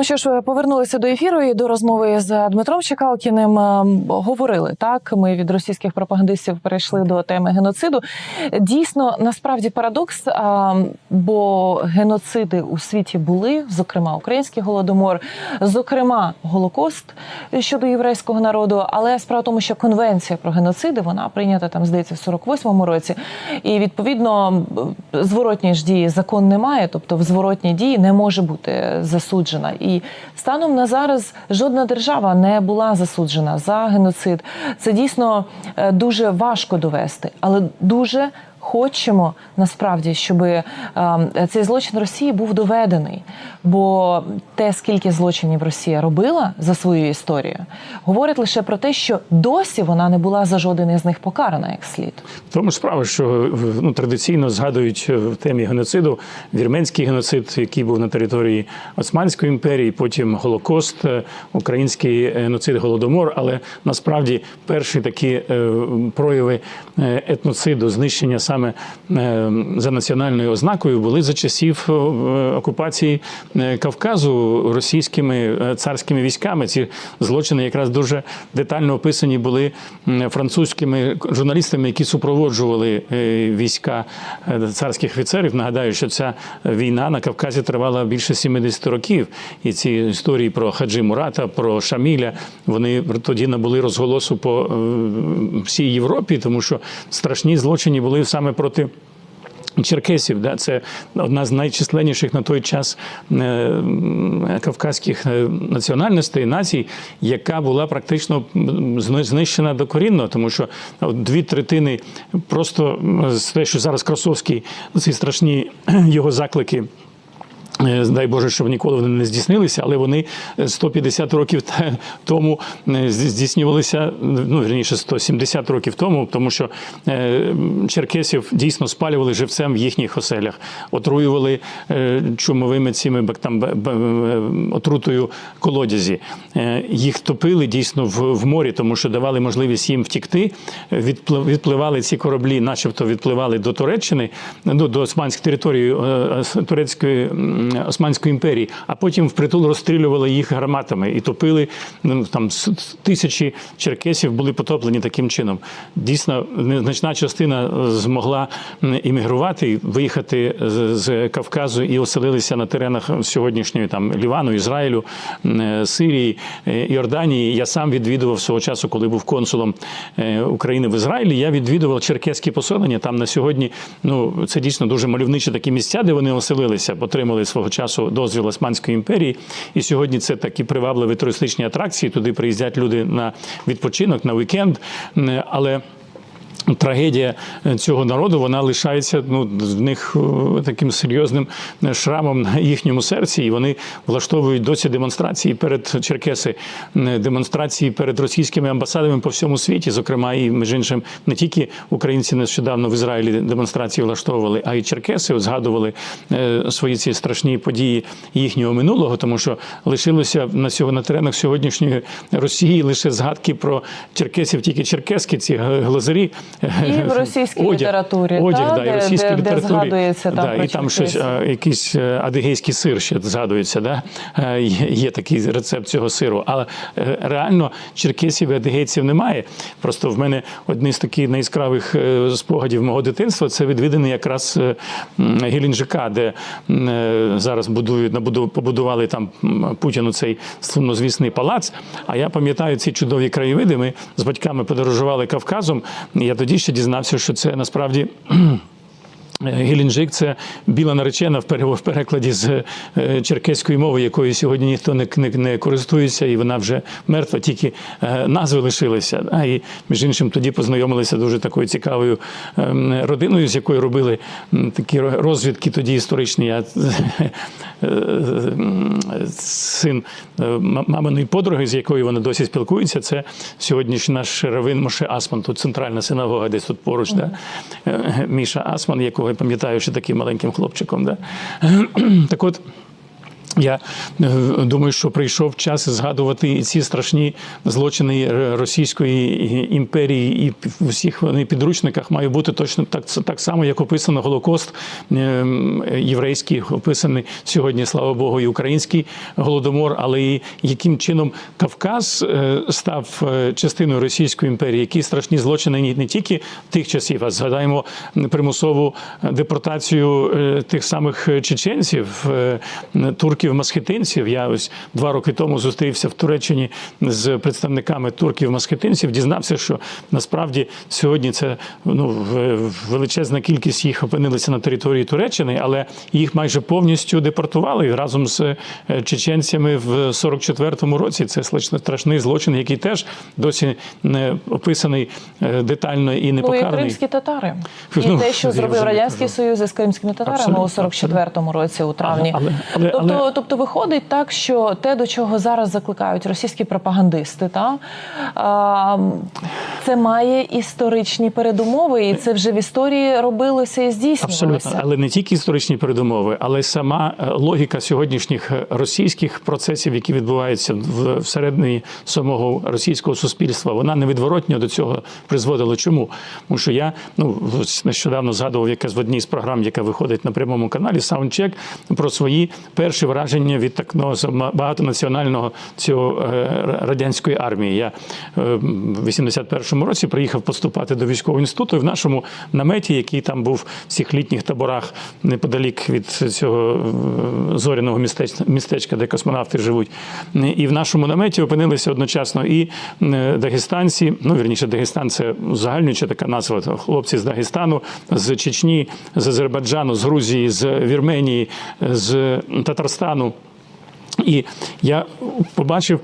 Ну що ж, повернулися до ефіру і до розмови з Дмитром Чекалкіним. Ем, Говорили так. Ми від російських пропагандистів перейшли до теми геноциду. Дійсно, насправді парадокс, бо геноциди у світі були, зокрема український голодомор, зокрема Голокост щодо єврейського народу. Але справа в тому, що конвенція про геноциди вона прийнята там, здається, в 48-му році, і відповідно зворотньої ж дії закон немає, тобто в зворотній дії не може бути засуджена. І станом на зараз жодна держава не була засуджена за геноцид. Це дійсно е, дуже важко довести, але дуже. Хочемо насправді, щоб е, цей злочин Росії був доведений. Бо те, скільки злочинів Росія робила за свою історію, говорить лише про те, що досі вона не була за жоден із них покарана як слід. Тому справа, що ну, традиційно згадують в темі геноциду вірменський геноцид, який був на території Османської імперії, потім Голокост, е, український геноцид Голодомор. Але насправді перші такі е, прояви е, етноциду, знищення саме е, за національною ознакою, були за часів е, окупації е, Кавказу російськими царськими військами. Ці злочини якраз дуже детально описані були французькими журналістами, які супроводжували війська царських офіцерів. Нагадаю, що ця війна на Кавказі тривала більше 70 років. І ці історії про Хаджи Мурата, про Шаміля, вони тоді набули розголосу по всій Європі, тому що страшні злочини були саме проти. Черкесів, да, це одна з найчисленніших на той час е, кавказьких е, національностей націй, яка була практично зни- знищена докорінно, тому що дві третини просто те, що зараз Красовський, ці страшні його заклики. Е, Дай Боже, щоб ніколи вони не здійснилися, але вони е, 150 років тому е, здійснювалися, ну вірніше 170 років тому, тому що е, черкесів дійсно спалювали живцем в їхніх оселях, отруювали е, чумовими цими там, е, отрутою колодязі. Е, Їх топили дійсно в, в морі, тому що давали можливість їм втікти. Е, Відпливали ці кораблі, начебто відпливали до Туреччини, ну до Османської території е, е, турецької Османської імперії, а потім впритул розстрілювали їх гарматами і топили ну, там тисячі черкесів були потоплені таким чином. Дійсно, незначна частина е, змогла іммігрувати, виїхати з, Кавказу і оселилися на теренах сьогоднішньої там Лівану, Ізраїлю, е, Сирії, е, Йорданії. Я сам відвідував свого часу, коли був консулом е, України в Ізраїлі. Я відвідував черкеські поселення. Там на сьогодні ну це дійсно дуже мальовничі такі місця, де вони оселилися, отримали свого часу дозвіл Османської імперії. І сьогодні це такі привабливі туристичні атракції. Туди приїздять люди на відпочинок, на вікенд. Але Трагедія цього народу вона лишається ну в них е, таким серйозним шрамом на їхньому серці, і вони влаштовують досі демонстрації перед черкеси, е, демонстрації перед російськими амбасадами по всьому світі. Зокрема, і між іншим не тільки українці нещодавно в Ізраїлі демонстрації влаштовували, а й черкеси згадували е, свої ці страшні події їхнього минулого, тому що лишилося на сього на теренах сьогоднішньої Росії лише згадки про черкесів, тільки черкески, ці глазарі. І в російській літературі, одяг, та, да, і російській де- де літературі. згадується там да, і там щось, якийсь е, адигейський сир ще згадується. Да? Е, Є такий рецепт цього сиру. Але е, реально черкесів і адигейців немає. Просто в мене одні з таких найяскравих е, спогадів мого дитинства це відвідини якраз м, Геленджика, де зараз будують набуду- побудували там Путіну цей сумнозвісний палац. А я пам'ятаю ці чудові краєвиди. Ми з батьками подорожували Кавказом. Я тоді ще дізнався, що це насправді. Геленджик – це біла наречена в перекладі з е, черкеської мови, якою сьогодні ніхто не, не, не користується, і вона вже мертва, тільки е, назви лишилися. Да? І між іншим тоді познайомилися дуже такою цікавою ем, родиною, з якою робили такі розвідки тоді історичні. Я е, син маминої подруги, з якою вони досі спілкуються, це сьогоднішній наш равин Моше Асман. Тут центральна синагога, десь тут поруч. Да? Е, Міша Асман, якого пам'ятаю ще таким маленьким хлопчиком. Да? Так от. Я е, думаю, що прийшов час згадувати ці страшні злочини Російської імперії, і в усіх вони підручниках має бути точно так, так само, як описано Голокост е, єврейський, описаний сьогодні, слава Богу, і український голодомор, але і яким чином Кавказ е, став е, частиною Російської імперії, які страшні злочини не- тільки тих часів, а згадаємо примусову депортацію е, тих самих чеченців, е, турків-масхетинців. Я ось два роки тому зустрівся в Туреччині з представниками турків-масхетинців. Дізнався, що насправді сьогодні це ну величезна кількість їх опинилися на території Туреччини, але їх майже повністю депортували разом з е, чеченцями в 44-му році. Це страшний- злочин, який теж досі не описаний е, детально і не Ну і кримські татари, і Ну, те, що зробив радянський кажу. союз із кримськими татарами Абсолютно, у 44-му році у травні. Але- але- тобто, але- тобто виходить так, що те, до чого зараз закликають російські пропагандисти, та це має історичні передумови, і це вже в історії робилося і здійснювалося. Абсолютно, але не тільки історичні передумови, але й сама е, логіка сьогоднішніх е, російських процесів, які відбуваються всередині самого російського суспільства, вона невідворотньо до цього призводила. Чому? Тому що я ну нещодавно згадував якась в одній з програм, яка виходить на прямому каналі Soundcheck, про свої перші враження від так ну, багатонаціонального цього е, радянської армії. Я е, в 81-му році приїхав поступати до військового інституту, і в нашому наметі, який там був в цих літніх таборах неподалік від цього е, зоряного містечка, де космонавти живуть. І в нашому наметі опинилися одночасно і дагестанці, ну вірніше, Дагестан це загальнююча така назва, хлопці з Дагестану, з Чечні, з Азербайджану, з Грузії, з Вірменії, з Татарстану. І я побачив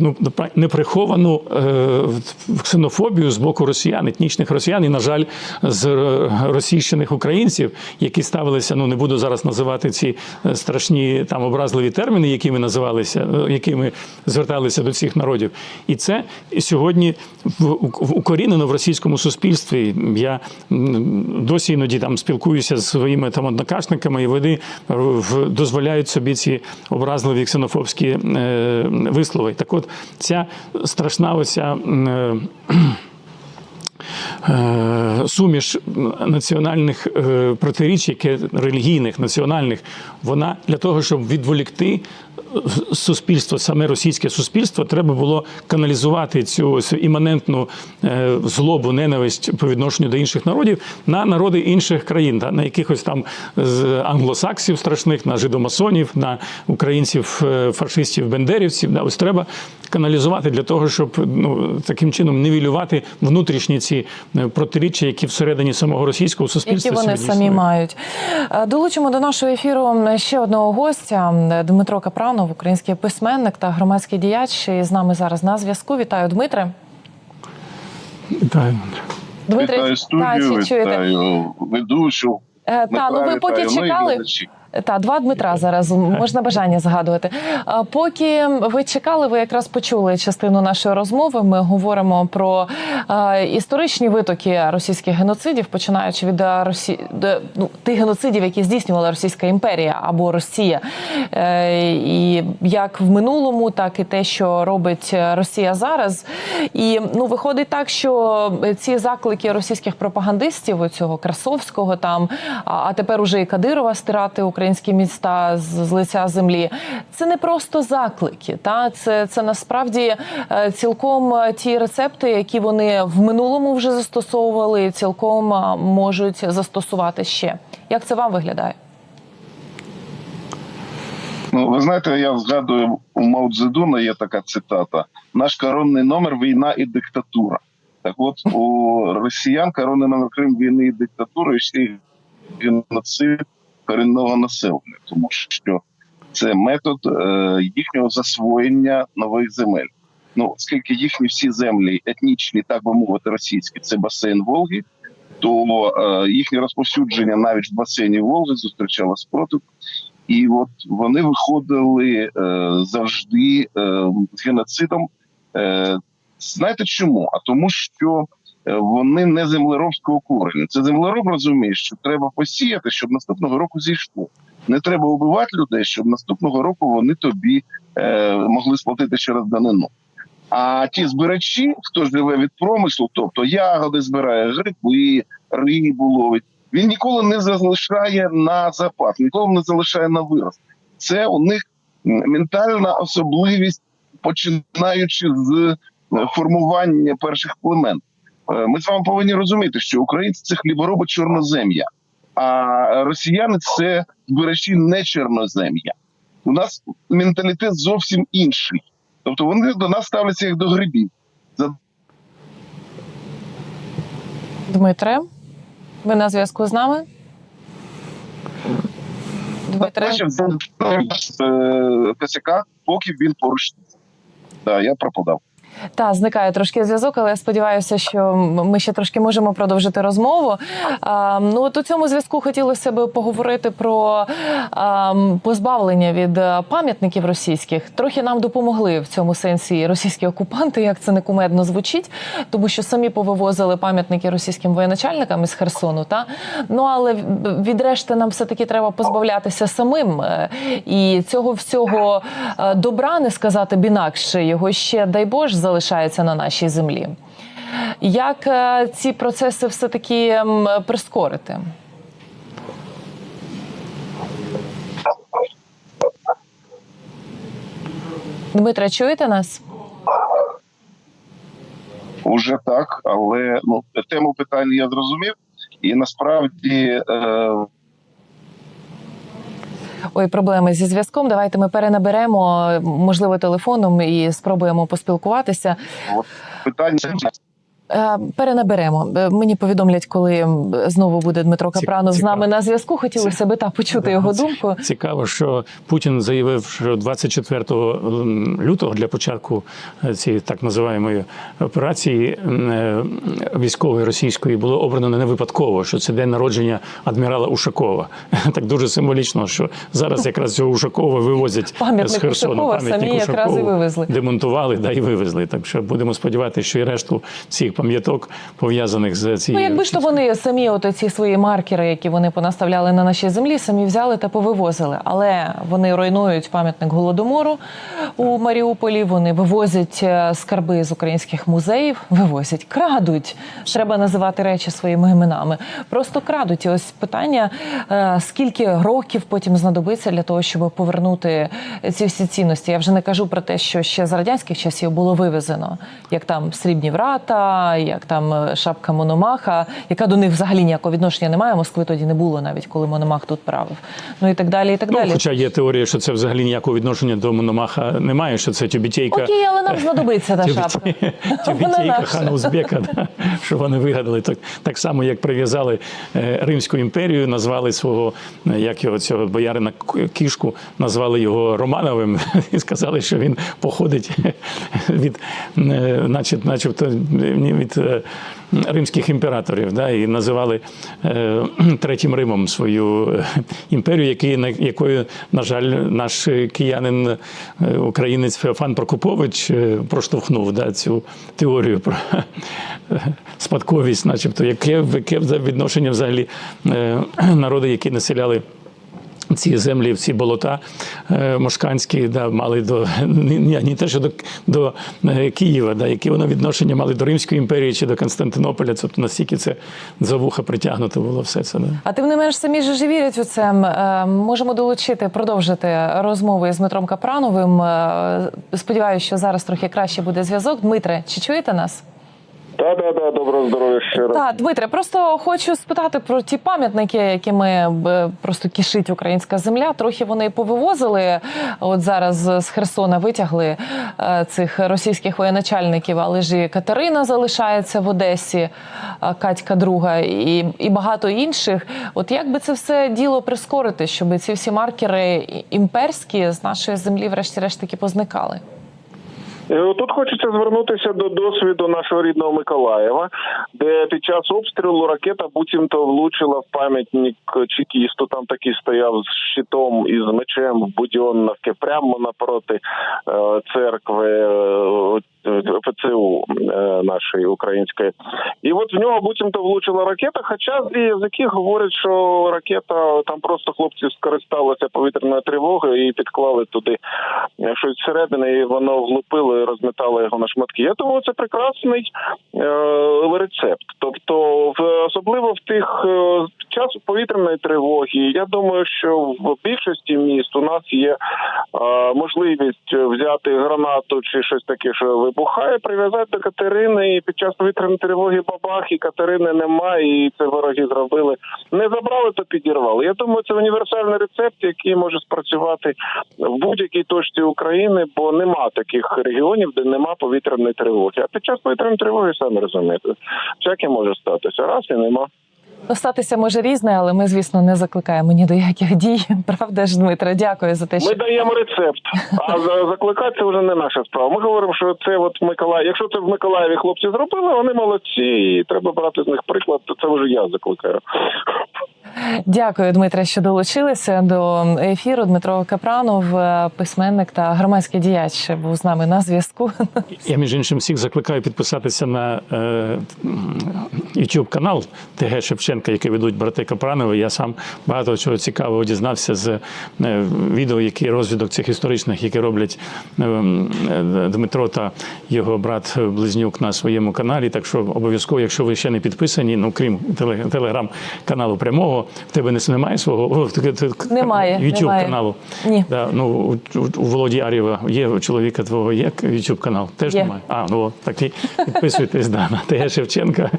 ну, неприховану е, ксенофобію з боку росіян, етнічних росіян, і, на жаль, з російщених українців, які ставилися, ну не буду зараз називати ці е, страшні там образливі терміни, якими називалися, е, якими зверталися до цих народів. І це сьогодні в- укорінено в російському суспільстві. Я досі іноді там спілкуюся з своїми там однокашниками, і вони в- дозволяють собі ці образливі ксенофобські вислови. Так от ця страшна оця. е, е, Суміш національних е, протиріч, яке релігійних, національних, вона для того, щоб відволікти суспільство, саме російське суспільство, треба було каналізувати цю ось іманентну е, злобу, ненависть по відношенню до інших народів на народи інших країн, на якихось там з англосаксів страшних, на жидомасонів, на українців, е, фашистів, бендерівців. Да, ось треба каналізувати для того, щоб ну таким чином нівелювати внутрішні ці е, протиріччя, які всередині самого російського Які суспільства вони самі існують. мають. Долучимо до нашого ефіру ще одного гостя Дмитро Капранов, український письменник та громадський діяч. І з нами зараз на зв'язку. Вітаю, Дмитре. Вітаю. Дмитре, Вітаю та, студію, чи чуєте? вітаю ведучу. Е, Та, ну ви поки вітаю, ну чекали. Та два Дмитра зараз можна бажання згадувати. Поки ви чекали, ви якраз почули частину нашої розмови. Ми говоримо про історичні витоки російських геноцидів, починаючи від е, Росі... ну, тих геноцидів, які здійснювала Російська імперія або Росія, е, і як в минулому, так і те, що робить Росія зараз. І ну виходить так, що ці заклики російських пропагандистів, цього Красовського там, а тепер уже і Кадирова стирати українські міста з, з лиця землі. Це не просто заклики, та це, це насправді е, цілком е, ті рецепти, які вони в минулому вже застосовували, цілком можуть застосувати ще. Як це вам виглядає? Ну, ви знаєте, я згадую у Мао Цзедуна є така цитата: наш коронний номер війна і диктатура. Так от у росіян коронний номер Крим війни і диктатури і ще геноцид корінного населення, тому що це метод е, їхнього засвоєння нових земель. Ну, оскільки їхні всі землі етнічні, так би мовити, російські, це басейн Волги, то е, їхнє розповсюдження навіть в басейні Волги зустрічало спротив. І от вони виходили е, завжди е, з геноцидом. Е, знаєте чому? А тому, що е, вони не землеробського корення. Це землероб розуміє, що треба посіяти, щоб наступного року зійшло. Не треба убивати людей, щоб наступного року вони тобі е, могли сплатити через данину. А ті збирачі, хто живе від промислу, тобто ягоди збирає, гриби, рибу ловить, він ніколи не залишає на запас, ніколи не залишає на вирос. Це у них ментальна особливість, починаючи з е, формування перших племен. Е, Ми з вами повинні розуміти, що українці це хлібороби чорнозем'я, а росіяни це збирачі не чорнозем'я. У нас менталітет зовсім інший. Тобто вони до нас ставляться як до грибів. Дмитре, ви на зв'язку з нами? Дмитре, е, косяка, поки він поруч. Так, я пропадав. Та зникає трошки зв'язок, але я сподіваюся, що ми ще трошки можемо продовжити розмову. А, ну от у цьому зв'язку хотілося б поговорити про а, позбавлення від е, пам'ятників російських. Трохи нам допомогли в цьому сенсі російські окупанти, як це не кумедно звучить, тому що самі повивозили пам'ятники російським воєначальникам із Херсону. Та ну але від решти нам все таки треба позбавлятися самим. Е, І цього всього е, добра не сказати б інакше. Його ще дай Боже залишається на нашій землі. Як е, ці процеси все таки прискорити? Дмитре, чуєте нас? Уже так, але ну тему питання я зрозумів, і насправді е, Ой, проблеми зі зв'язком. Давайте ми перенаберемо, можливо, телефоном і спробуємо поспілкуватися. питання Перенаберемо. Е, Мені повідомлять, коли знову буде Дмитро Капранов з нами на зв'язку. Хотілося би та почути його думку. Цікаво, що Путін заявив, що 24 лютого для початку е, цієї так називаємої операції е, військової російської було обрано не випадково, що це день народження адмірала Ушакова. Так дуже символічно, що зараз якраз цього Ушакова вивозять Пам'ятник з Херсону. Ушакова самі якраз і вивезли. демонтували, да і вивезли. Так що будемо сподіватися, що і решту цих пам'яток пов'язаних з Ну, цією якби ж то вони самі, от ці свої маркери, які вони понаставляли на нашій землі, самі взяли та повивозили. Але вони руйнують пам'ятник голодомору у Маріуполі. Вони вивозять е, скарби з українських музеїв, вивозять, крадуть. Треба називати речі своїми іменами. Просто крадуть. І ось питання: е, скільки років потім знадобиться для того, щоб повернути ці всі цінності. Я вже не кажу про те, що ще з радянських часів було вивезено, як там срібні врата, як там е, шапка Мономаха, яка до них взагалі ніякого відношення не має. Москви тоді не було навіть коли Мономах тут правив. Ну і так далі. І так Ну, далі. хоча є теорія, що це взагалі ніякого відношення до Мономаха немає, що це тюбітейка. Окей, але нам знадобиться та шапка. Тюбітейка хана Узбека, да, що вони вигадали. Так, так само, як прив'язали е, Римську імперію, назвали свого, е, як його цього боярина кішку, назвали його Романовим і сказали, що він походить від, начеб, начебто, від е, римських імператорів. Да, і називали е, Третім Римом свою е, імперію, якою, на жаль, наш киянин, українець Феофан Прокопович проштовхнув да, цю теорію про спадковість, начебто, яке, яке відношення взагалі народи, які населяли. Ці землі, ці болота е, мошканські, да, мали до ні, ні, те, що до, до е, Києва, да, які воно відношення мали до Римської імперії чи до Константинополя. Тобто настільки це за вуха притягнуто було все це. Да. А тим не менш самі ж вірять у це. Е, Можемо долучити, продовжити розмови з Дмитром Капрановим. Сподіваюся, що зараз трохи краще буде зв'язок. Дмитре, чи чуєте нас? Да, да, да, доброго здоров'я раз. Так, Дмитре, просто хочу спитати про ті пам'ятники, якими е, просто кишить українська земля. Трохи вони повивозили. От зараз з Херсона витягли е, цих російських воєначальників, але ж і Катерина залишається в Одесі, Катька друга і, і багато інших. От як би це все діло прискорити, щоб ці всі маркери імперські з нашої землі, врешті-решт таки позникали? Е, Тут хочеться звернутися до досвіду нашого рідного Миколаєва, де під час обстрілу ракета буцімто влучила в пам'ятник чекісту. Там такий стояв з щитом і з мечем в Будьонновці, прямо напроти е, церкви. ПЦУ е, нашої української. І от в нього буцімто влучила ракета. Хоча злі язики говорять, що ракета там просто хлопці скористалися повітряною тривогою і підклали туди е, щось всередини, і воно влупило і розметало його на шматки. Я думаю, це прекрасний е, рецепт. Тобто, в особливо в тих е, час повітряної тривоги. Я думаю, що в більшості міст у нас є е, можливість взяти гранату чи щось таке, що вибухає, прив'язати до Катерини, і під час повітряної тривоги бабах, і Катерини немає, і це вороги зробили. Не забрали, то підірвали. Я думаю, це універсальний рецепт, який може спрацювати в будь-якій точці України, бо нема таких регіонів, де нема повітряної тривоги. А під час повітряної тривоги самі розумієте, всяке може статися. Раз і нема. Ну, статися може різне, але ми, звісно, не закликаємо ні до яких дій. Правда ж, Дмитро? Дякую за те, що Ми даємо рецепт, а за- закликати це вже не наша справа. Ми говоримо, що це от Миколаїв. Якщо це в Миколаєві хлопці зробили, вони молодці, і треба брати з них приклад. То це вже я закликаю. Дякую, Дмитре, що долучилися до ефіру. Дмитро Капранов, е, письменник та громадський діяч, був з нами на зв'язку. Я між іншим всіх закликаю підписатися на е, YouTube канал ТГ Шевченка, який ведуть брати Капранови. Я сам багато чого цікавого дізнався з е, відео, які розвідок цих історичних, які роблять е, е, Дмитро та його брат Близнюк на своєму каналі. Так що обов'язково, якщо ви ще не підписані, ну крім телеграм-каналу прямого, в тебе не немає свого Немає, YouTube немає. каналу. Ні. Да, ну у, у, у Володі Арєва є у чоловіка твого є YouTube канал? Теж Є. немає. А, ну так і підписуйтесь да, на ТГ Шевченка,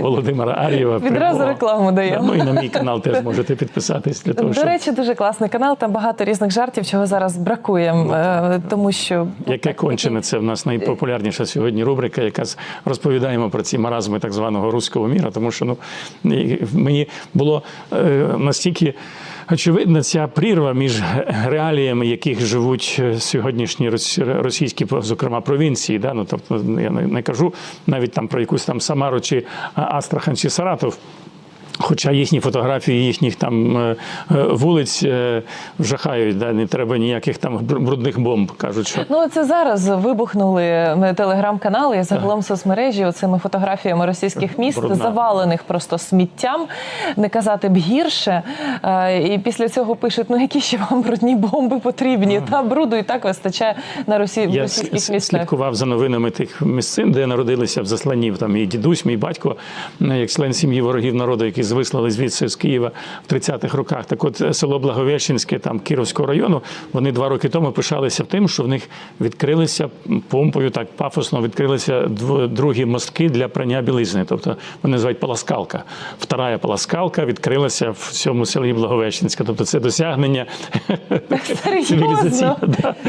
Володимира Ар'єва. Відразу рекламу даємо. Да, ну і на мій канал теж можете підписатись для того, До щоб речі, дуже класний канал. Там багато різних жартів, чого зараз бракує, е, тому що Яке кончене це в нас найпопулярніша сьогодні рубрика, яка розповідаємо про ці маразми так званого руського міра, тому що ну мені було настільки. Очевидна ця прірва між реаліями, яких живуть е, сьогоднішні рос- російські, зокрема, провінції. Да? Ну, тобто, я не, кажу навіть там про якусь там Самару чи Астрахан чи Саратов. Хоча їхні фотографії їхніх там е, е, вулиць е, жахають, да? не треба ніяких там брудних бомб, кажуть, що Ну, це зараз вибухнули е, телеграм-канали і загалом соцмережі оцими фотографіями російських міст, Брудна. завалених просто сміттям, не казати б гірше. Е, І після цього пишуть: ну які ще вам брудні бомби потрібні? Та бруду і так вистачає на росі... в Я російських містах. слідкував за новинами тих місцин, де народилися в засланні. Там мій дідусь, мій батько, е, як член сім'ї ворогів народу, які вислали звідси з Києва в 30-х роках. Так от е, село Благовещенське, там Кіровського району, вони два роки тому пишалися тим, що в них відкрилися помпою, так пафосно відкрилися другі мостки для прання білизни. Тобто вони називають полоскалка. Вторая полоскалка відкрилася в цьому селі Благовещенське. Тобто це досягнення цивілізаційне.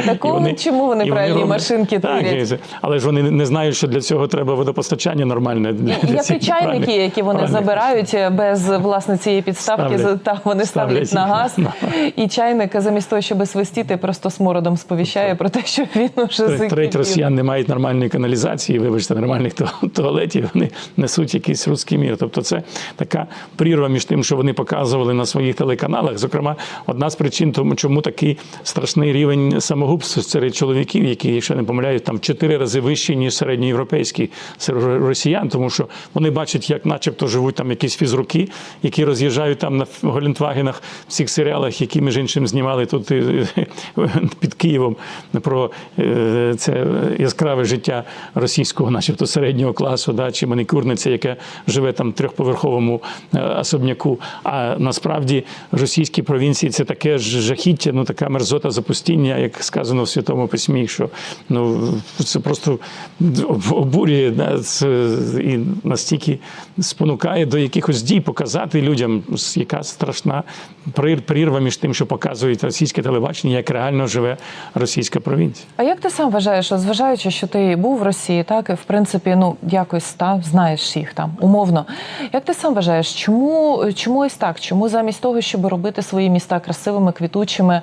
Такого чому вони і пральні роблять- машинки творять? але ж вони не знають, що для цього треба водопостачання нормальне. Як і чайники, які вони забирають без власне цієї підставки, Ставлять. та вони ставлять Ставлять на газ, на- і чайник замість того, щоб свистіти, просто смородом сповіщає про те, що він уже Треть закипів. росіян не мають нормальної каналізації, вибачте, нормальних ту- туалетів. Вони несуть якийсь русський мір. Тобто, це така прірва між тим, що вони показували на своїх телеканалах. Зокрема, одна з причин, тому чому такий страшний рівень самогубства серед чоловіків, які, якщо не помиляють, там в чотири рази вищий, ніж середньоєвропейський серед росіян, тому що вони бачать, як, начебто, живуть там якісь фізруки, які роз'їжджають там на Голінтвагенах в цих серіалах, які між іншим знімали тут е, під Києвом про е, це яскраве життя російського, начебто середнього класу, да, чи манікюрниця, яка живе там в трьохповерховому е, особняку. А насправді російські провінції це таке ж жахіття, ну така мерзота запустіння, як сказано в святому письмі, що ну це просто обурює да, це, і настільки спонукає до якихось дій показати людям, яка страшна прірва між тим, що показують російське телебачення, як реально живе російська провінція. А як ти сам вважаєш, зважаючи, що ти був в Росії, так і в принципі, ну якось та знаєш їх там умовно. Як ти сам вважаєш, чому чому так? Чому замість того, щоб робити свої міста красивими, квітучими,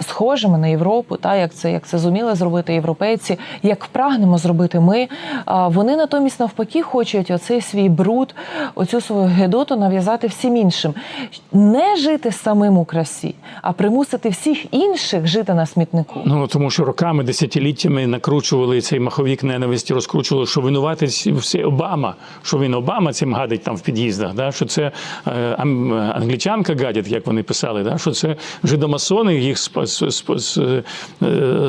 схожими на Європу, та як це як це зуміли зробити європейці, як прагнемо зробити ми. Вони натомість навпаки хочуть оцей свій бруд, оцю свою гедоту нав'язати всім іншим, не жити самим у красі, а примусити всіх інших жити на смітнику. Ну тому що роками, десятиліттями накручували цей маховік ненависті, розкручували, що винуватець все Обама, що він Обама цим гадить там в під'їздах, да? що це е, англічанка гадить, як вони писали, да? що це жидомасони їх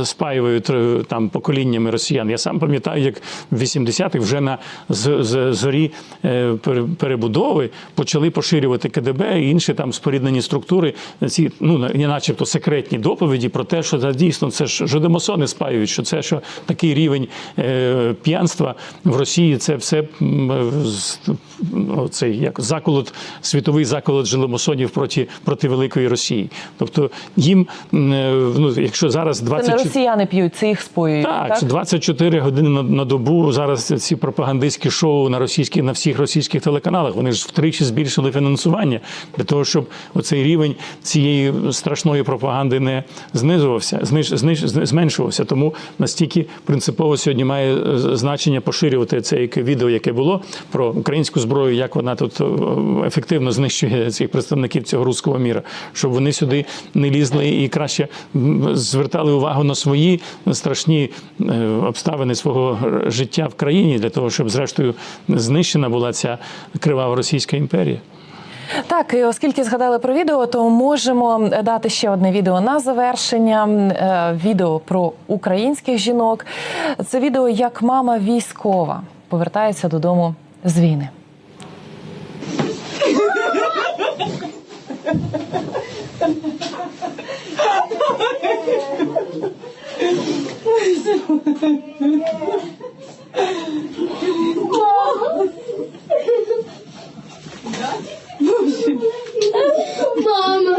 спаюють е, там поколіннями росіян. Я сам пам'ятаю, як в 80-х вже на зорі е, перебудови почали поширювати КДБ і інші там споріднені структури. Ці ну начебто секретні доповіді про те, що це дійсно це ж жодомасони спаюють, що це що такий рівень е, п'янства в Росії, це все е, цей як заколот, світовий заколот жодомасонів проти проти великої Росії. Тобто їм, е, ну якщо зараз Це не росіяни п'ють, це їх споюють. так, Так, 24 години на, на добу. Зараз ці пропагандистські шоу на російських на всіх російських телеканалах. Вони ж втричі збільшили фінансування для того, щоб оцей рівень цієї страшної пропаганди не знизувався, зниж, зниж, зменшувався. Тому настільки принципово сьогодні має е, значення поширювати це яке відео, яке було про українську зброю, як вона тут е, ефективно знищує цих представників цього руського міра, щоб вони сюди не лізли і краще м, звертали увагу на свої страшні е, обставини свого життя в країні для того, щоб зрештою знищена була ця кривава Російська імперія. Так, і оскільки згадали про відео, то можемо дати ще одне відео на завершення. Е, Відео про українських жінок. Це відео, як мама військова повертається додому з війни. Мама.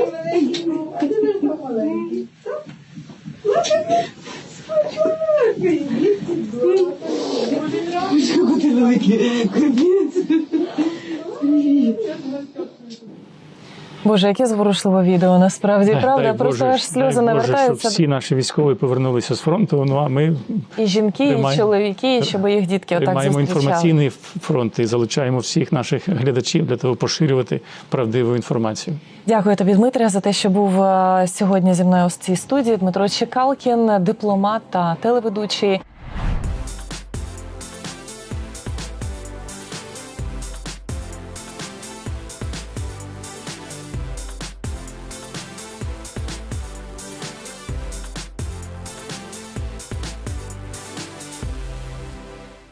Боже, яке зворушливе відео, насправді правда, дай просто Боже, аж сльози дай Боже, навертаються. щоб всі наші військові повернулися з фронту. Ну а ми І жінки, і Тримай- чоловіки, і щоб їх дітки отак маємо інформаційний фронт і залучаємо всіх наших глядачів для того, поширювати правдиву інформацію. Дякую тобі, Дмитрія, за те, що був е, сьогодні зі мною у цій студії. Дмитро Чекалкін, дипломат та телеведучий.